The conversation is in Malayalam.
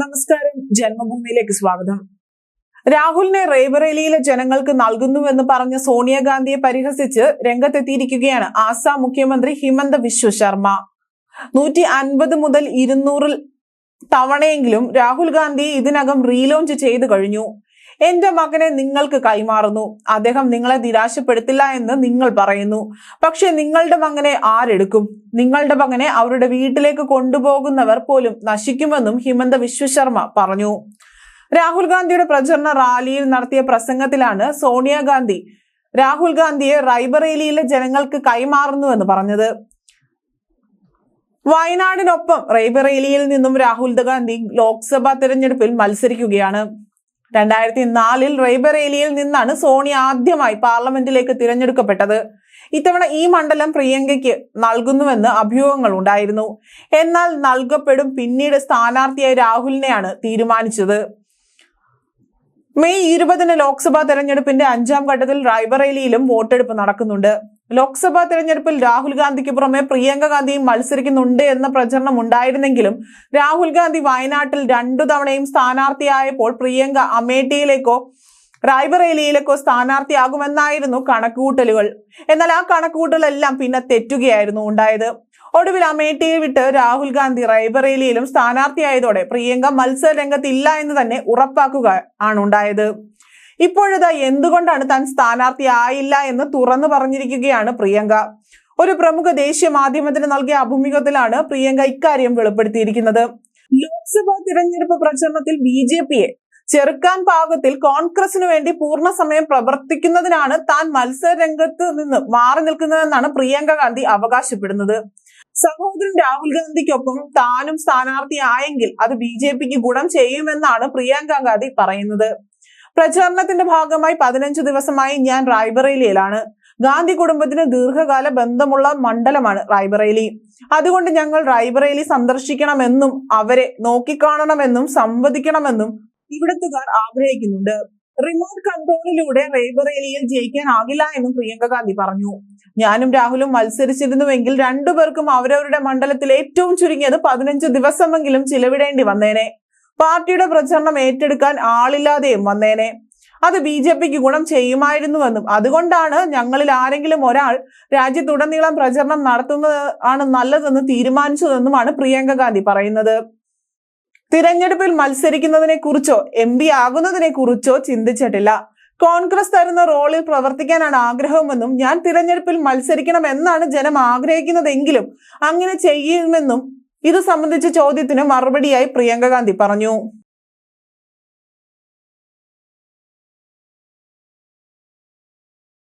നമസ്കാരം. ജന്മഭൂമിയിലേക്ക് സ്വാഗതം. രാഹുലിനെ റേബറേലിയിലെ ജനങ്ങൾക്ക് നൽകുന്നുവെന്ന് പറഞ്ഞ സോണിയാഗാന്ധിയെ പരിഹസിച്ച് രംഗത്തെത്തിയിരിക്കുകയാണ് ആസാം മുഖ്യമന്ത്രി ഹിമന്ത വിശ്വ ശർമ്മ. നൂറ്റി അൻപത് മുതൽ ഇരുന്നൂറിൽ തവണയെങ്കിലും രാഹുൽ ഗാന്ധി ഇതിനകം റീലോഞ്ച് ചെയ്തു കഴിഞ്ഞു. എന്റെ മകനെ നിങ്ങൾക്ക് കൈമാറുന്നു. അദ്ദേഹം നിങ്ങളെ നിരാശപ്പെടുത്തില്ല എന്ന് നിങ്ങൾ പറയുന്നു. പക്ഷെ നിങ്ങളുടെ മകനെ ആരെടുക്കും? നിങ്ങളുടെ മകനെ അവരുടെ വീട്ടിലേക്ക് കൊണ്ടുപോകുന്നവർ പോലും നശിക്കുമെന്നും ഹിമന്ത വിശ്വശർമ്മ പറഞ്ഞു. രാഹുൽ ഗാന്ധിയുടെ പ്രചരണ റാലിയിൽ നടത്തിയ പ്രസംഗത്തിലാണ് സോണിയാഗാന്ധി രാഹുൽ ഗാന്ധിയെ റൈബറേലിയിലെ ജനങ്ങൾക്ക് കൈമാറുന്നുവെന്ന് പറഞ്ഞത്. വയനാടിനൊപ്പം റൈബറേലിയിൽ നിന്നും രാഹുൽ ഗാന്ധി ലോക്സഭാ തെരഞ്ഞെടുപ്പിൽ മത്സരിക്കുകയാണ്. രണ്ടായിരത്തി നാലിൽ റൈബറേലിയിൽ നിന്നാണ് സോണി ആദ്യമായി പാർലമെന്റിലേക്ക് തിരഞ്ഞെടുക്കപ്പെട്ടത്. ഇത്തവണ ഈ മണ്ഡലം പ്രിയങ്കയ്ക്ക് നൽകുന്നുവെന്ന് അഭ്യൂഹങ്ങൾ ഉണ്ടായിരുന്നു. എന്നാൽ നൽകപ്പെടും പിന്നീട് സ്ഥാനാർത്ഥിയായി രാഹുലിനെയാണ് തീരുമാനിച്ചത്. മെയ് ഇരുപതിന് ലോക്സഭാ തെരഞ്ഞെടുപ്പിന്റെ അഞ്ചാം ഘട്ടത്തിൽ റായ്ബറേലിയിലും വോട്ടെടുപ്പ് നടക്കുന്നുണ്ട്. ലോക്സഭാ തെരഞ്ഞെടുപ്പിൽ രാഹുൽ ഗാന്ധിക്ക് പുറമെ പ്രിയങ്ക ഗാന്ധിയും മത്സരിക്കുന്നുണ്ട് എന്ന പ്രചരണം ഉണ്ടായിരുന്നെങ്കിലും രാഹുൽ ഗാന്ധി വയനാട്ടിൽ രണ്ടു തവണയും സ്ഥാനാർത്ഥിയായപ്പോൾ പ്രിയങ്ക അമേഠിയിലേക്കോ റായ്ബറേലിയിലേക്കോ സ്ഥാനാർത്ഥിയാകുമെന്നായിരുന്നു കണക്കുകൂട്ടലുകൾ. എന്നാൽ ആ കണക്കുകൂട്ടലെല്ലാം പിന്നെ തെറ്റുകയായിരുന്നു ഉണ്ടായത്. ഒടുവിൽ അമേഠിയെ വിട്ട് രാഹുൽ ഗാന്ധി റായ്ബറേലിയിലും സ്ഥാനാർത്ഥിയായതോടെ പ്രിയങ്ക മത്സര രംഗത്തില്ല എന്ന് തന്നെ ഉറപ്പാക്കുക ആണ് ഉണ്ടായത്. ഇപ്പോഴതാ എന്തുകൊണ്ടാണ് താൻ സ്ഥാനാർത്ഥിയായില്ല എന്ന് തുറന്നു പറഞ്ഞിരിക്കുകയാണ് പ്രിയങ്ക. ഒരു പ്രമുഖ ദേശീയ മാധ്യമത്തിന് നൽകിയ അഭിമുഖത്തിലാണ് പ്രിയങ്ക ഇക്കാര്യം വെളിപ്പെടുത്തിയിരിക്കുന്നത്. ലോക്സഭാ തിരഞ്ഞെടുപ്പ് പ്രചരണത്തിൽ ബി ജെ പിയെ ചെറുക്കാൻ പാകത്തിൽ കോൺഗ്രസിനു വേണ്ടി പൂർണ സമയം പ്രവർത്തിക്കുന്നതിനാണ് താൻ മത്സര രംഗത്ത് നിന്ന് മാറി നിൽക്കുന്നതെന്നാണ് പ്രിയങ്ക ഗാന്ധി അവകാശപ്പെടുന്നത്. സഹോദരൻ രാഹുൽ ഗാന്ധിക്കൊപ്പം താനും സ്ഥാനാർത്ഥിയായെങ്കിൽ അത് ബി ജെ പിക്ക് ഗുണം ചെയ്യുമെന്നാണ് പ്രിയങ്ക ഗാന്ധി പറയുന്നത്. പ്രചാരണത്തിന്റെ ഭാഗമായി പതിനഞ്ച് ദിവസമായി ഞാൻ റായ്ബറേലിയിലാണ്. ഗാന്ധി കുടുംബത്തിന് ദീർഘകാല ബന്ധമുള്ള മണ്ഡലമാണ് റായ്ബറേലി. അതുകൊണ്ട് ഞങ്ങൾ റായ്ബറേലി സന്ദർശിക്കണമെന്നും അവരെ നോക്കിക്കാണണമെന്നും സംവദിക്കണമെന്നും ഇവിടത്തുകാർ ആഗ്രഹിക്കുന്നുണ്ട്. റിമോട്ട് കൺട്രോളിലൂടെ റേബറേലിയിൽ ജയിക്കാനാകില്ല എന്നും പ്രിയങ്ക ഗാന്ധി പറഞ്ഞു. ഞാനും രാഹുലും മത്സരിച്ചിരുന്നുവെങ്കിൽ രണ്ടുപേർക്കും അവരവരുടെ മണ്ഡലത്തിൽ ഏറ്റവും ചുരുങ്ങിയത് പതിനഞ്ച് ദിവസമെങ്കിലും ചിലവിടേണ്ടി വന്നേനെ. പാർട്ടിയുടെ പ്രചരണം ഏറ്റെടുക്കാൻ ആളില്ലാതെയും വന്നേനെ. അത് ബി ജെ പിക്ക് ഗുണം ചെയ്യുമായിരുന്നുവെന്നും അതുകൊണ്ടാണ് ഞങ്ങളിൽ ആരെങ്കിലും ഒരാൾ രാജ്യത്തുടനീളം പ്രചരണം നടത്തുന്നത് ആണ് നല്ലതെന്ന് തീരുമാനിച്ചതെന്നുമാണ് പ്രിയങ്ക ഗാന്ധി പറയുന്നത്. തിരഞ്ഞെടുപ്പിൽ മത്സരിക്കുന്നതിനെ കുറിച്ചോ എം പി ആകുന്നതിനെ കുറിച്ചോ ചിന്തിച്ചിട്ടില്ല. കോൺഗ്രസ് തരുന്ന റോളിൽ പ്രവർത്തിക്കാനാണ് ആഗ്രഹമെന്നും ഞാൻ തിരഞ്ഞെടുപ്പിൽ മത്സരിക്കണമെന്നാണ് ജനം ആഗ്രഹിക്കുന്നതെങ്കിലും അങ്ങനെ ചെയ്യുമെന്നും ഇത് സംബന്ധിച്ച ചോദ്യത്തിന് മറുപടിയായി പ്രിയങ്ക ഗാന്ധി പറഞ്ഞു.